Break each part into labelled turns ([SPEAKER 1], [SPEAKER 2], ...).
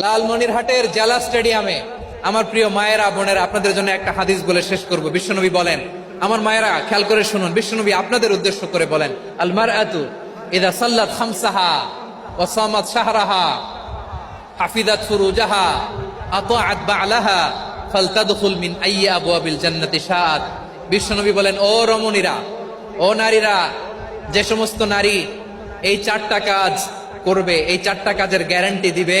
[SPEAKER 1] লালমনিরহাটের জেলা স্টেডিয়ামে আমার প্রিয় মায়েরা, বোনেরা, আপনাদের জন্য একটা হাদিস বলে শেষ করব। বিশ্বনবী বলেন, আমার মায়েরা, খেয়াল করে শুনুন, বিশ্বনবী আপনাদের উদ্দেশ্য করে বলেন আলমার আতু ইদা সাল্লাত খামসাহা ওসামাত শাহরাহা হাফিদাত ফুরুজাহা, আতাআত বালাহা, ফালতাদখুল মিন আইয়ি আবওয়াবিল জান্নাতি শাআত। বিশ্বনবী বলেন, ও রমণীরা, ও নারীরা, যে সমস্ত নারী এই চারটা কাজ করবে, এই চারটা কাজের গ্যারান্টি দিবে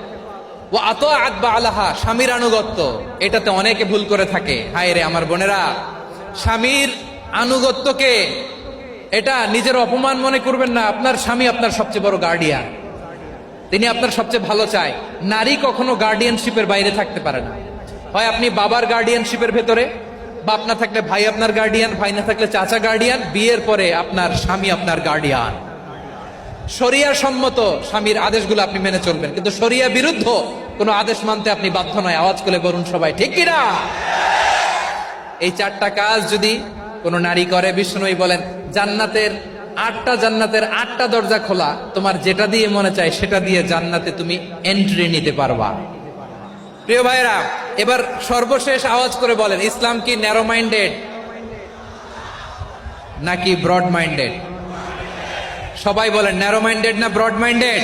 [SPEAKER 1] ও আত আকবা আলাহা স্বামীর আনুগত্য। এটাতে অনেকে ভুল করে থাকে। হায় রে আমার বোনেরা, স্বামীর আনুগত্যকে এটা নিজের অপমান মনে করবেন না। আপনার স্বামী আপনার সবচেয়ে বড় গার্ডিয়ান তিনি আপনার সবচেয়ে ভালো চায়। নারী কখনো গার্ডিয়ানশিপের বাইরে থাকতে পারে না। হয় আপনি বাবার গার্ডিয়ানশিপের ভেতরে, বাপ না থাকলে ভাই আপনার গার্ডিয়ান ভাই না থাকলে চাচা গার্ডিয়ান বিয়ের পরে আপনার স্বামী আপনার গার্ডিয়ান শরিয়া সম্মত স্বামীর আদেশগুলো আপনি মেনে চলবেন। কিন্তু শরিয়া বিরুদ্ধ কোনো আদেশ মানতে আপনি বাধ্য নয়। আওয়াজ করে বলুন সবাই, ঠিক কিনা? এই চারটা কাজ যদি কোনো নারী করে, বিষ্ণুই বলেন, জান্নাতের আটটা জান্নাতের আটটা দরজা খোলা, তোমার যেটা দিয়ে মনে চায় সেটা দিয়ে জান্নাতে তুমি এন্ট্রি নিতে পারবা। প্রিয় ভাইরা এবার সর্বশেষ আওয়াজ করে বলেন, ইসলাম কি ন্যারো মাইন্ডেড নাকি ব্রড মাইন্ডেড সবাই বলেন ন্যারো মাইন্ডেড না ব্রড মাইন্ডেড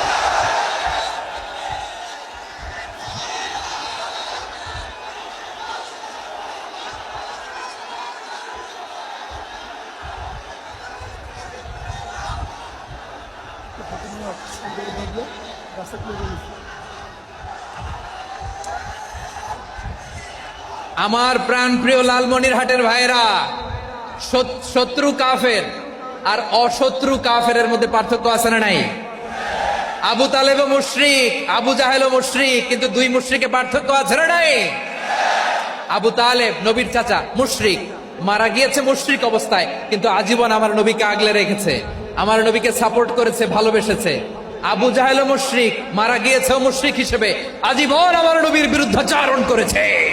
[SPEAKER 1] আমার প্রাণ প্রিয় লালমনির হাটের ভাইয়েরা, শত- শত্রু কাফের আর অশত্রু কাফের মধ্যে পার্থক্য আছে না নাই? আবু তালেব মুশরিক, আবু জাহেল মুশরিক, কিন্তু দুই মুশরিকে পার্থক্য আছে না নাই? আবু তালেব, নবীর চাচা, মুশরিক। মারা গিয়েছে মুশরিক অবস্থায়, কিন্তু আজীবন আমার নবীকে আগলে রেখেছে। আমার নবীকে সাপোর্ট করেছে, ভালোবেসেছে। আবু জাহেল মুশরিক, মারা গিয়েছে মুশরিক হিসেবে আজীবন আমার নবীর বিরুদ্ধে বিরুদ্ধাচারণ করেছে।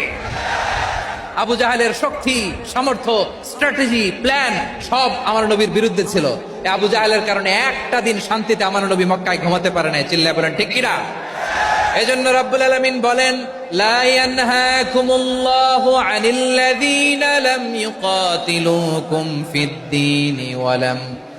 [SPEAKER 1] আবু জাহেলের শক্তি, সামর্থ্য, স্ট্র্যাটেজি, প্ল্যান সব আমার নবীর বিরুদ্ধে ছিল। আবু জাহেলের কারণে একটা দিন শান্তিতে আমার নবী মক্কায় ঘুমাতে পারে না চিল্লা বলেন, ঠিক কিনা? এজন্য রাব্বুল আলামিন বলেন, লা ইয়ানহাকুমুল্লাহু আনিল্লাযীনা লাম ইউকাতিলুকুম ফিদ-দীন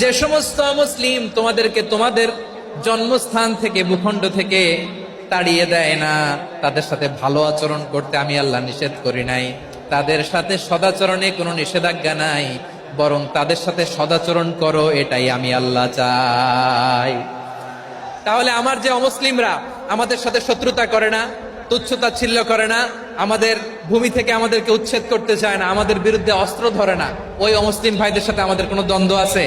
[SPEAKER 1] যে সমস্ত মুসলিম তোমাদেরকে তোমাদের জন্মস্থান থেকে, ভূখণ্ড থেকে তাড়িয়ে দেয় না, তাদের সাথে ভালো আচরণ করতে আমি আল্লাহ নিষেধ করি নাই। তাদের সাথে সদাচরণে কোনো নিষেধাজ্ঞা নাই, বরং তাদের সাথে সদাচরণ করো, এটাই আমি আল্লাহ চাই। তাহলে আমার যে অমুসলিমরা আমাদের সাথে শত্রুতা করে না, তুচ্ছতা ছিল্ল করে না, আমাদের ভূমি থেকে আমাদেরকে উচ্ছেদ করতে চায় না, আমাদের বিরুদ্ধে অস্ত্র ধরে না, ওই অমুসলিম ভাইদের সাথে আমাদের কোনো দ্বন্দ্ব আছে?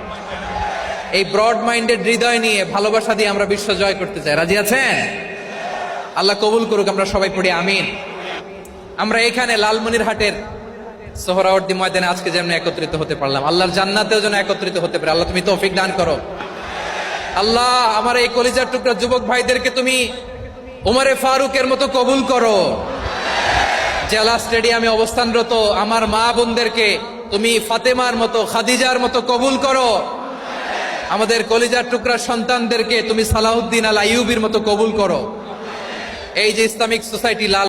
[SPEAKER 1] এই ব্রড মাইন্ডেড হৃদয় নিয়ে ভালোবাসা দিয়ে আমরা বিশ্ব জয় করতে চাই। রাজি আছেন? আল্লাহ কবুল করুক, আমরা সবাই পড়ি, আমিন। আমরা এখানে লালমনির হাটের সোহরাওয়ার্দী ময়দানে আজকে যেমন একত্রিত হতে পারলাম, আল্লাহর জান্নাতেও যেন একত্রিত হতে পারে। আল্লাহ, তুমি তৌফিক দান করো। আল্লাহ, আমার এই কলিজার টুকরা যুবক ভাইদেরকে তুমি উমারে ফারুকের মতো কবুল করো। জেলা স্টেডিয়ামে অবস্থানরত আমার মা বোনদেরকে তুমি ফাতেমার মতো, খাদিজার মতো কবুল করো। আমাদের কলিজার টুকরা সন্তানদেরকে তুমি সালাউদ্দিন আল আইউবির মতো কবুল করো। এই যে ইসলামিক সোসাইটি লাল